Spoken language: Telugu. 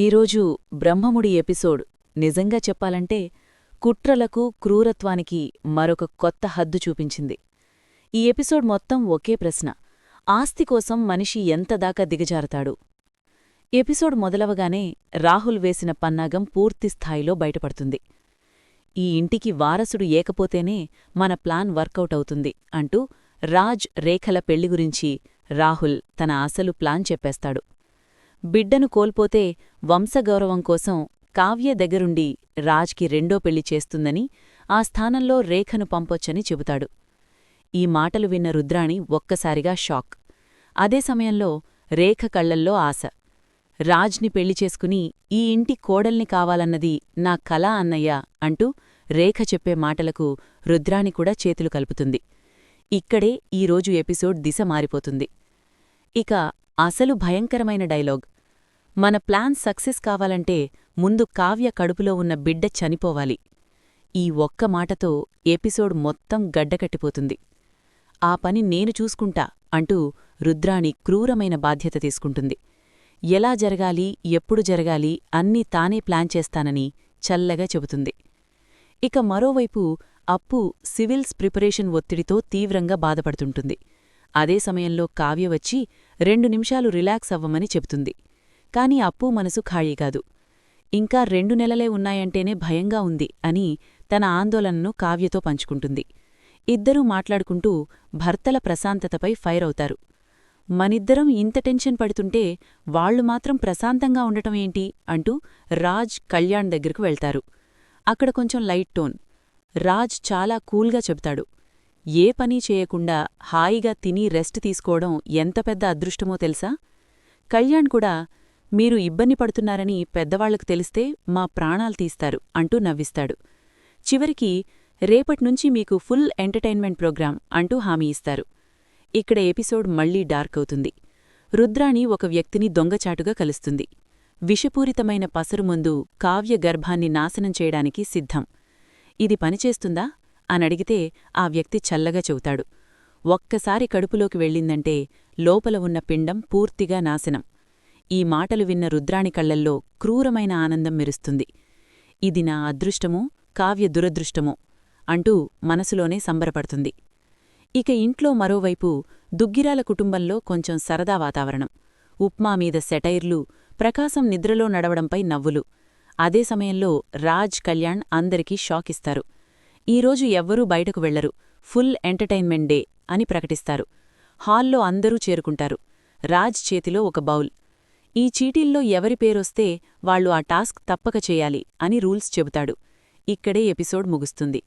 ఈరోజు బ్రహ్మముడి ఎపిసోడ్. నిజంగా చెప్పాలంటే కుట్రలకు క్రూరత్వానికి మరొక కొత్త హద్దు చూపించింది. ఈ ఎపిసోడ్ మొత్తం ఒకే ప్రశ్న. ఆస్తి కోసం మనిషి ఎంతదాకా దిగజారతాడు? ఎపిసోడ్ మొదలవగానే రాహుల్ వేసిన పన్నాగం పూర్తిస్థాయిలో బయటపడుతుంది. ఈ ఇంటికి వారసుడు ఏకపోతేనే మన ప్లాన్ వర్కౌట్ అవుతుంది అంటూ రాజ్ రేఖల పెళ్ళి గురించి రాహుల్ తన అసలు ప్లాన్ చెప్పేస్తాడు. బిడ్డను కోల్పోతే వంశగౌరవం కోసం కావ్య దగ్గరుండి రాజ్కి రెండో పెళ్ళి చేస్తుందని ఆ స్థానంలో రేఖను పంపొచ్చని చెబుతాడు. ఈ మాటలు విన్న రుద్రాణి ఒక్కసారిగా షాక్. అదే సమయంలో రేఖ కళ్ళల్లో ఆశ. రాజ్ని పెళ్ళి చేసుకుని ఈ ఇంటి కోడల్ని కావాలన్నది నా కళ అన్నయ్య అంటూ రేఖ చెప్పే మాటలకు రుద్రాణి కూడా చేతులు కలుపుతుంది. ఇక్కడే ఈరోజు ఎపిసోడ్ దిశ మారిపోతుంది. ఇక అసలు భయంకరమైన డైలాగ్. మన ప్లాన్ సక్సెస్ కావాలంటే ముందు కావ్య కడుపులో ఉన్న బిడ్డ చనిపోవాలి. ఈ ఒక్క మాటతో ఎపిసోడ్ మొత్తం గడ్డకట్టిపోతుంది. ఆ పని నేను చూసుకుంటా అంటూ రుద్రాణి క్రూరమైన బాధ్యత తీసుకుంటుంది. ఎలా జరగాలి ఎప్పుడు జరగాలి అన్నీ తానే ప్లాన్ చేస్తానని చల్లగా చెబుతుంది. ఇక మరోవైపు అప్పు సివిల్స్ ప్రిపరేషన్ ఒత్తిడితో తీవ్రంగా బాధపడుతుంటుంది. అదే సమయంలో కావ్య వచ్చి రెండు నిమిషాలు రిలాక్స్ అవ్వమని చెబుతుంది. కాని అప్పు మనసు ఖాళీ కాదు. ఇంకా రెండు నెలలే ఉన్నాయంటేనే భయంగా ఉంది అని తన ఆందోళనను కావ్యతో పంచుకుంటుంది. ఇద్దరూ మాట్లాడుకుంటూ భర్తల ప్రశాంతతపై ఫైర్ అవుతారు. మనిద్దరం ఇంత టెన్షన్ పడుతుంటే వాళ్ళు మాత్రం ప్రశాంతంగా ఉండటం ఏంటి అంటూ రాజ్ కళ్యాణ్ దగ్గరకు వెళ్తారు. అక్కడ కొంచెం లైట్ టోన్. రాజ్ చాలా కూల్గా చెబుతాడు. ఏ పని చేయకుండా హాయిగా తిని రెస్ట్ తీసుకోవడం ఎంత పెద్ద అదృష్టమో తెలుసా? కళ్యాణ్ కూడా మీరు ఇబ్బంది పడుతున్నారని పెద్దవాళ్ళకు తెలిస్తే మా ప్రాణాలు తీస్తారు అంటూ నవ్విస్తాడు. చివరికి రేపట్నుంచి మీకు ఫుల్ ఎంటర్టైన్మెంట్ ప్రోగ్రాం అంటూ హామీ ఇస్తారు. ఇక్కడ ఎపిసోడ్ మళ్ళీ డార్క్ అవుతుంది. రుద్రాణి ఒక వ్యక్తిని దొంగచాటుగా కలుస్తుంది. విషపూరితమైన పసరుముందు కావ్య గర్భాన్ని నాశనం చేయడానికి సిద్ధం. ఇది పనిచేస్తుందా? అనడిగితే ఆ వ్యక్తి చల్లగా చెబుతాడు. ఒక్కసారి కడుపులోకి వెళ్ళిందంటే లోపల ఉన్న పిండం పూర్తిగా నాశనం. ఈ మాటలు విన్న రుద్రాణి కళ్ళల్లో క్రూరమైన ఆనందం మెరుస్తుంది. ఇది నా అదృష్టమో కావ్య దురదృష్టమో అంటూ మనసులోనే సంబరపడుతుంది. ఇక ఇంట్లో మరోవైపు దుగ్గిరాల కుటుంబంలో కొంచెం సరదా వాతావరణం. ఉప్మా మీద సెటైర్లు ప్రకాశం నిద్రలో నడవడంపై నవ్వులు. అదే సమయంలో రాజ్ కళ్యాణ్ అందరికీ షాకిస్తారు. ఈరోజు ఎవ్వరూ బయటకు వెళ్ళరు. ఫుల్ ఎంటర్టైన్మెంట్ డే అని ప్రకటిస్తారు. హాల్లో అందరూ చేరుకుంటారు. రాజ్ చేతిలో ఒక బౌల్. ఈ చీటీల్లో ఎవరి పేరొస్తే వాళ్ళు ఆ టాస్క్ తప్పక చేయాలి అని రూల్స్ చెబుతాడు. ఇక్కడే ఎపిసోడ్ ముగుస్తుంది.